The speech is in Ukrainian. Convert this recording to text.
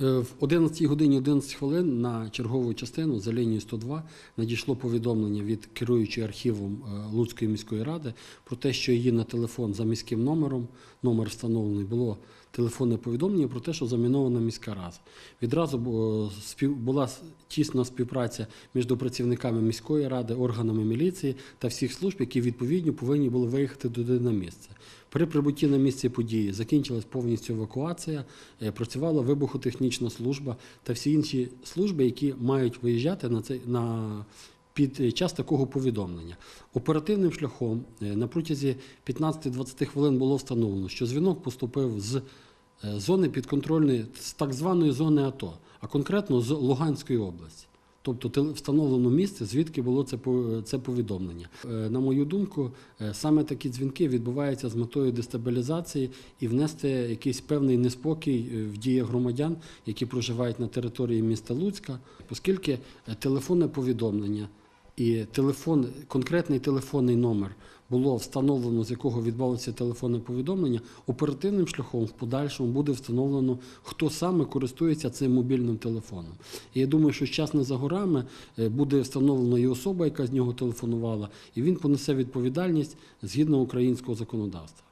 Е, В 11 годині 11 хвилин на чергову частину за лінією 102 надійшло повідомлення від керуючої архівом е, Луцької міської ради про те, що її на телефон за міським номером, номер встановлений, було телефонне повідомлення про те, що замінована міська рада. Відразу була тісна співпраця між працівниками міської ради, органами міліції та всіх служб, які відповідно повинні були виїхати туди на місце. При прибутті на місце події закінчилась повністю евакуація, е, працювала вибухотехнічна служба та всі інші служби, які мають виїжджати на цей на під час такого повідомлення. Оперативним шляхом е, на протязі 15-20 хвилин було встановлено, що дзвінок поступив з зони підконтрольної, з так званої зони АТО, а конкретно з Луганської області. Тобто встановлено місце, звідки було це по- це повідомлення. Е, На мою думку, е, саме такі дзвінки відбуваються з метою дестабілізації і внести якийсь певний неспокій е, в діях громадян, які проживають на території міста Луцька, оскільки е, телефонне повідомлення і телефон, конкретний телефонний номер було встановлено, з якого відбулося телефонне повідомлення, оперативним шляхом в подальшому буде встановлено, хто саме користується цим мобільним телефоном. І я думаю, що час не за горами е, буде встановлено і особа, яка з нього телефонувала, і він понесе відповідальність згідно українського законодавства.